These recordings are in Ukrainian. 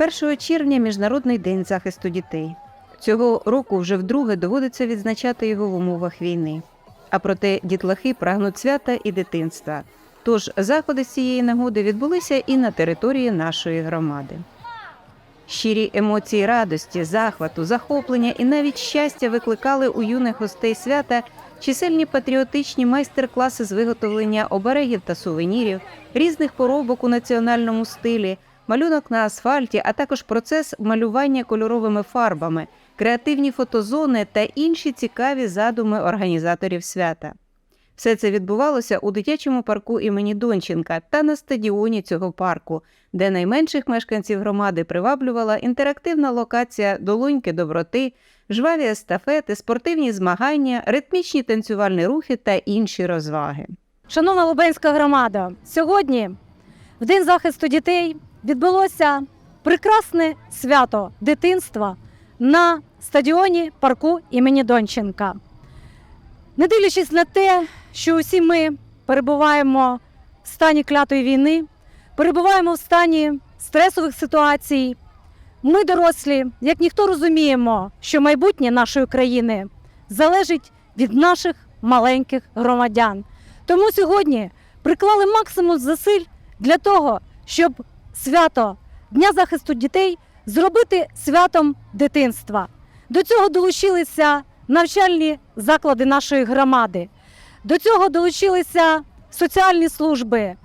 1 червня Міжнародний день захисту дітей. Цього року вже вдруге доводиться відзначати його в умовах війни. А проте дітлахи прагнуть свята і дитинства. Тож заходи з цієї нагоди відбулися і на території нашої громади. Щирі емоції радості, захвату, захоплення і навіть щастя викликали у юних гостей свята чисельні патріотичні майстер-класи з виготовлення оберегів та сувенірів, різних поробок у національному стилі, малюнок на асфальті, а також процес малювання кольоровими фарбами, креативні фотозони та інші цікаві задуми організаторів свята. Все це відбувалося у дитячому парку імені Донченка та на стадіоні цього парку, де найменших мешканців громади приваблювала інтерактивна локація долоньки доброти, жваві естафети, спортивні змагання, ритмічні танцювальні рухи та інші розваги. Шановна Лубенська громада, сьогодні, в День захисту дітей, відбулося прекрасне свято дитинства на стадіоні парку імені Донченка. Не дивлячись на те, що усі ми перебуваємо в стані клятої війни, перебуваємо в стані стресових ситуацій, ми, дорослі, як ніхто розуміємо, що майбутнє нашої країни залежить від наших маленьких громадян. Тому сьогодні приклали максимум зусиль для того, щоб свято Дня захисту дітей зробити святом дитинства. До цього долучилися навчальні заклади нашої громади. До цього долучилися соціальні служби.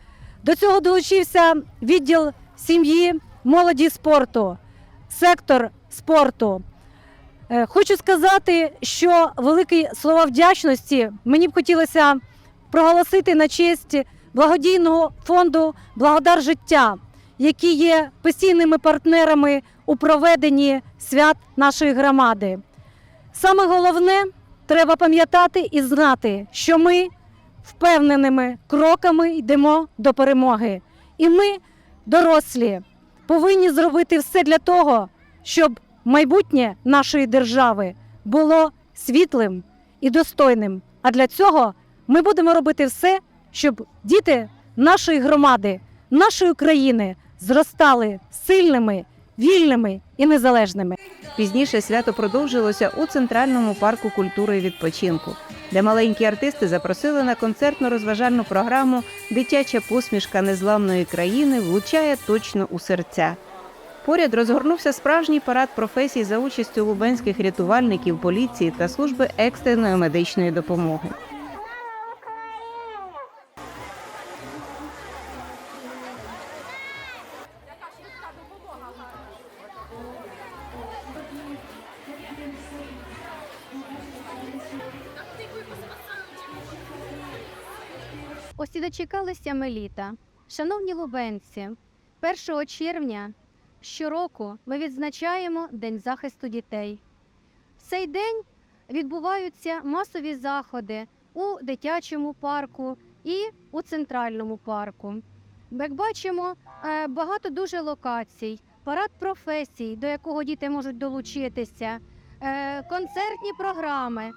До цього долучився відділ сім'ї, молоді спорту, сектор спорту. Е, Хочу сказати, що великі слова вдячності мені б хотілося проголосити на честь благодійного фонду Благодар життя, які є постійними партнерами у проведенні свят нашої громади. Саме головне, треба пам'ятати і знати, що ми впевненими кроками йдемо до перемоги. І ми, дорослі, повинні зробити все для того, щоб майбутнє нашої держави було світлим і достойним. А для цього ми будемо робити все, щоб діти нашої громади, нашої країни зростали сильними, вільними і незалежними. Пізніше свято продовжилося у центральному парку культури і відпочинку, де маленькі артисти запросили на концертно-розважальну програму Дитяча посмішка незламної країни влучає точно у серця. Поряд розгорнувся справжній парад професій за участю лубенських рятувальників, поліції та служби екстреної медичної допомоги. Ось і дочекалися ми літа. Шановні лубенці, 1 червня щороку ми відзначаємо День захисту дітей. В цей день відбуваються масові заходи у дитячому парку і у центральному парку. Як бачимо, е, багато дуже локацій, парад професій, до якого діти можуть долучитися, е, концертні програми.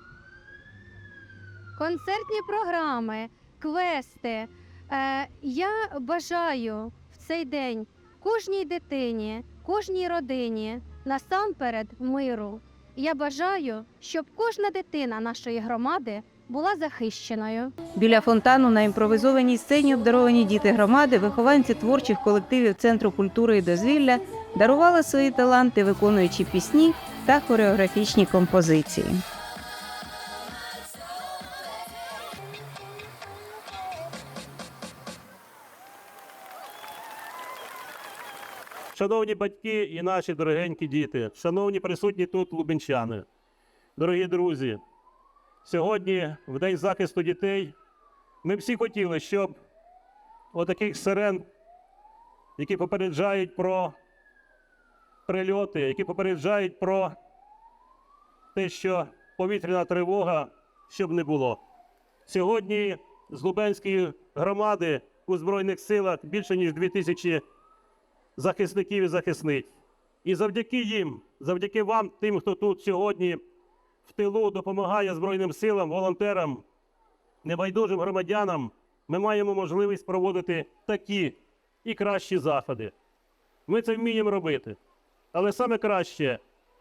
Концертні програми, квести. Е, я бажаю в цей день кожній дитині, кожній родині насамперед миру. Я бажаю, щоб кожна дитина нашої громади була захищеною. Біля фонтану на імпровізованій сцені обдаровані діти громади, вихованці творчих колективів Центру культури і дозвілля дарували свої таланти, виконуючи пісні та хореографічні композиції. Шановні батьки і наші дорогенькі діти, шановні присутні тут лубенчани, дорогі друзі, сьогодні, в День захисту дітей, ми всі хотіли, щоб отаких сирен, які попереджають про прильоти, які попереджають про те, що повітряна тривога, щоб не було. Сьогодні з Лубенської громади у Збройних силах більше ніж 2000 захисників і захисниць. І завдяки їм, завдяки вам, тим, хто тут сьогодні в тилу допомагає Збройним силам, волонтерам, небайдужим громадянам, ми маємо можливість проводити такі і кращі заходи. Ми це вміємо робити. Але саме краще,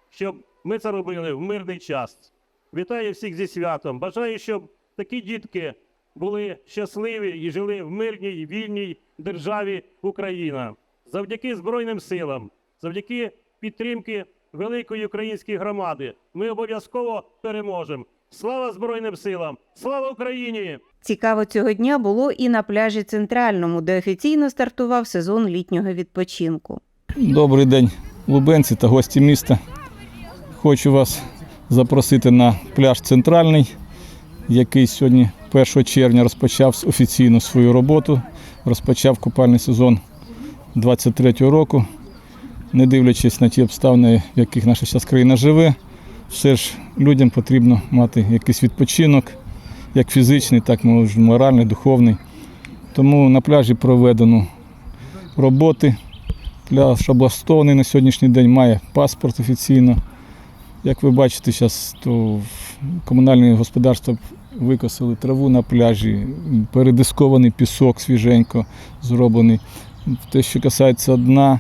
щоб ми це робили в мирний час. Вітаю всіх зі святом. Бажаю, щоб такі дітки були щасливі і жили в мирній, вільній державі Україна. Завдяки Збройним силам, завдяки підтримки великої української громади, ми обов'язково переможемо. Слава Збройним силам! Слава Україні! Цікаво цього дня було і на пляжі центральному, де офіційно стартував сезон літнього відпочинку. Добрий день, лубенці та гості міста. Хочу вас запросити на пляж центральний, який сьогодні 1 червня розпочав офіційно свою роботу. Розпочав купальний сезон 23-го року. Не дивлячись на ті обставини, в яких наша зараз країна живе, все ж людям потрібно мати якийсь відпочинок, як фізичний, так і моральний, духовний. Тому на пляжі проведено роботи. Пляж облаштований на сьогоднішній день має паспорт офіційно. Як ви бачите, зараз то комунальне господарство викосили траву на пляжі, передискований пісок свіженько зроблений. Те, що касається дна,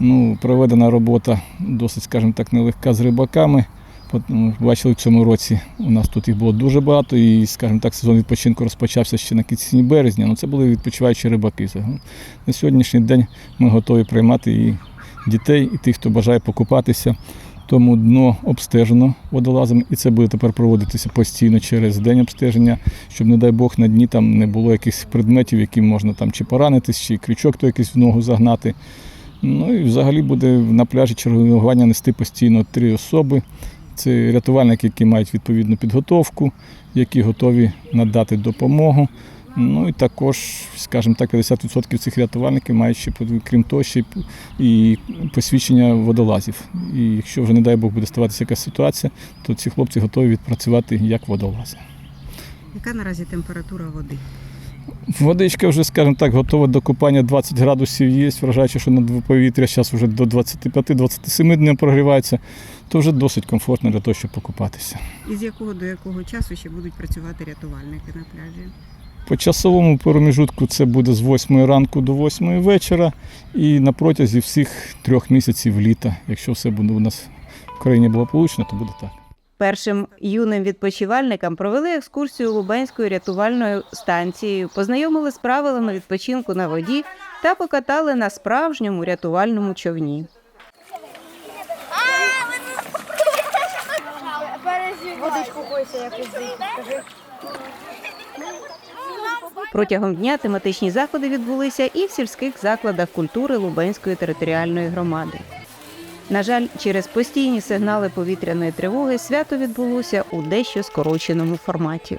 ну, проведена робота досить, скажімо так, нелегка з рибаками. Ну, Бачили в цьому році у нас тут їх було дуже багато, і, скажімо так, сезон відпочинку розпочався ще на кінці березня. Ну, це були відпочиваючі рибаки. На сьогоднішній день ми готові приймати і дітей, і тих, хто бажає покупатися. Тому дно обстежено водолазами, і це буде тепер проводитися постійно через день обстеження, щоб, не дай Бог, на дні там не було якихось предметів, які можна там чи поранитись, чи крючок то якийсь в ногу загнати. Ну і взагалі буде на пляжі чергування нести постійно три особи. Це рятувальники, які мають відповідну підготовку, які готові надати допомогу. Ну і також, скажімо так, 50% цих рятувальників мають ще, крім того, ще і посвідчення водолазів. І якщо вже, не дай Бог, буде ставатися якась ситуація, то ці хлопці готові відпрацювати як водолази. Яка наразі температура води? Водичка вже, скажімо так, готова до купання 20 градусів є, вважаючи, що над повітря зараз вже до 25-27 днів прогрівається, то вже досить комфортно для того, щоб покупатися. І з якого до якого часу ще будуть працювати рятувальники на пляжі? По часовому проміжутку це буде з 8 ранку до 8 вечора і на протязі всіх трьох місяців літа. Якщо все буде у нас в країні благополучно, то буде так. Першим юним відпочивальникам провели екскурсію Лубенською рятувальною станцією, познайомили з правилами відпочинку на воді та покатали на справжньому рятувальному човні. Протягом дня тематичні заходи відбулися і в сільських закладах культури Лубенської територіальної громади. На жаль, через постійні сигнали повітряної тривоги свято відбулося у дещо скороченому форматі.